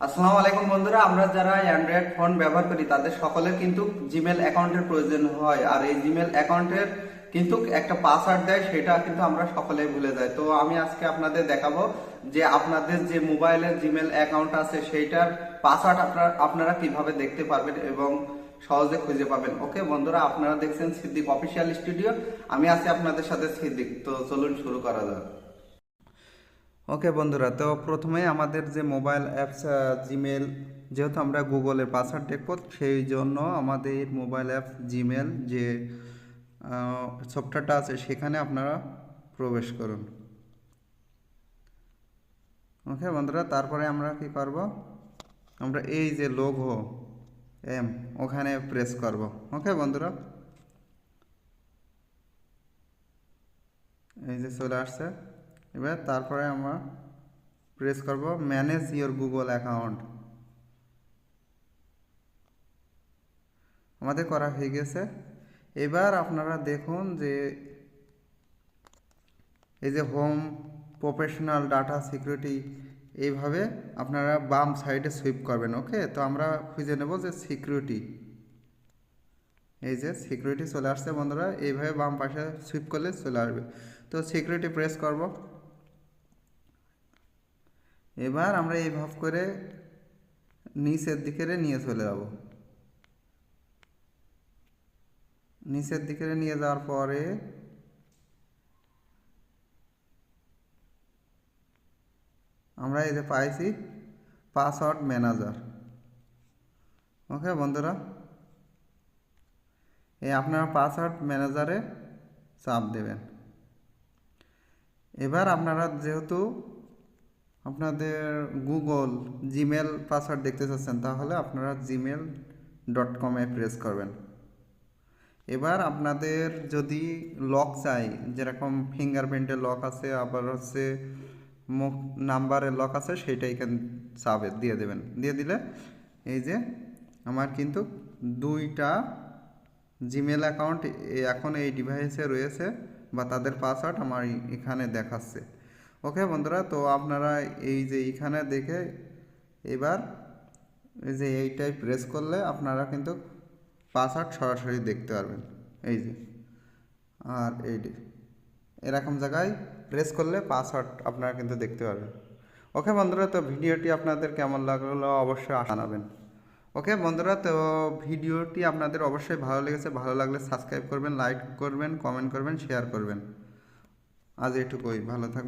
আসসালামু আলাইকুম বন্ধুরা, আমরা যারা অ্যান্ড্রয়েড ফোন ব্যবহার করি, তাদের সকলের কিন্তু জিমেল অ্যাকাউন্টের প্রয়োজন হয়। আর এই জিমেল অ্যাকাউন্টের কিন্তু একটা পাসওয়ার্ড দেয়, সেটা কিন্তু আমরা সকলে ভুলে যাই। তো আমি আজকে আপনাদের দেখাবো যে আপনাদের যে মোবাইলের জিমেল অ্যাকাউন্ট আছে, সেইটার পাসওয়ার্ড আপনারা আপনারা কীভাবে দেখতে পারবেন এবং সহজে খুঁজে পাবেন। ওকে, বন্ধুরা, আপনারা দেখছেন সিদ্দিক অফিসিয়াল স্টুডিও আমি আছি আপনাদের সাথে সিদ্দিক। তো চলুন শুরু করা যাক। ওকে বন্ধুরা, তো প্রথমে আমাদের যে মোবাইল অ্যাপস জিমেল যেহেতু আমরা গুগলের পাসওয়ার্ড দেখব, সেই জন্য আমাদের মোবাইল অ্যাপ জিমেল যে সফটওয়্যারটা আছে, সেখানে আপনারা প্রবেশ করুন। ওকে বন্ধুরা, তারপরে আমরা কি করব? আমরা এই যে লোগো এম ওখানে প্রেস করব। ওকে বন্ধুরা? এই যে চলে আসছে। এবার তারপরে আমরা প্রেস করব ম্যানেজ ইওর গুগল অ্যাকাউন্ট আমাদের করা হয়ে গেছে। এবার আপনারা দেখুন যে এই যে হোম প্রফেশনাল ডাটা সিকিউরিটি এইভাবে আপনারা বাম সাইডে সুইপ করবেন ওকে তো আমরা খুঁজে নেব যে সিকিউরিটি এই যে সিকিউরিটি চলে আসছে বন্ধুরা, এইভাবে বাম পাশে সুইপ করলে চলে আসবে। তো সিকিউরিটি প্রেস করব। এবার আমরা এইভাবে করে নিচের দিকে নিয়ে চলে যাব। নিচের দিকে নিয়ে যাওয়ার পরে আমরা এই যে পাইছি পাসওয়ার্ড ম্যানেজার। ওকে বন্ধুরা, এই আপনারা পাসওয়ার্ড ম্যানেজারে চাপ দেবেন। এবার আপনারা যেহেতু আপনাদের গুগল জিমেল পাসওয়ার্ড দেখতে চাচ্ছেন, তাহলে আপনারা জিমেল ডট কমে প্রেস করবেন। এবার আপনাদের যদি লক চাই, যেরকম ফিঙ্গারপ্রিন্টের লক আছে, আবার হচ্ছে মুখ নাম্বারের লক আছে সেইটা এখানে চাবে, দিয়ে দেবেন। দিয়ে দিলে এই যে আমার কিন্তু দুইটা জিমেল অ্যাকাউন্ট এখন এই ডিভাইসে রয়েছে, বা তাদের পাসওয়ার্ড আমার এখানে দেখাচ্ছে। ওকে বন্ধুরা, তো আপনারা এই যে এইখানে দেখে এবার এই যে এইটাই প্রেস করলে আপনারা কিন্তু পাসওয়ার্ড সরাসরি দেখতে পারবেন। এই যে, আর এইটি এরকম জায়গায় প্রেস করলে পাসওয়ার্ড আপনারা কিন্তু দেখতে পারবেন। ওকে বন্ধুরা, তো ভিডিওটি আপনাদের কেমন লাগল অবশ্যই জানাবেন। ওকে বন্ধুরা, তো ভিডিওটি আপনাদের অবশ্যই ভালো লেগেছে, ভালো লাগলে সাবস্ক্রাইব করবেন লাইক করবেন কমেন্ট করবেন শেয়ার করবেন। আজ এটুকুই, ভালো থাকবেন।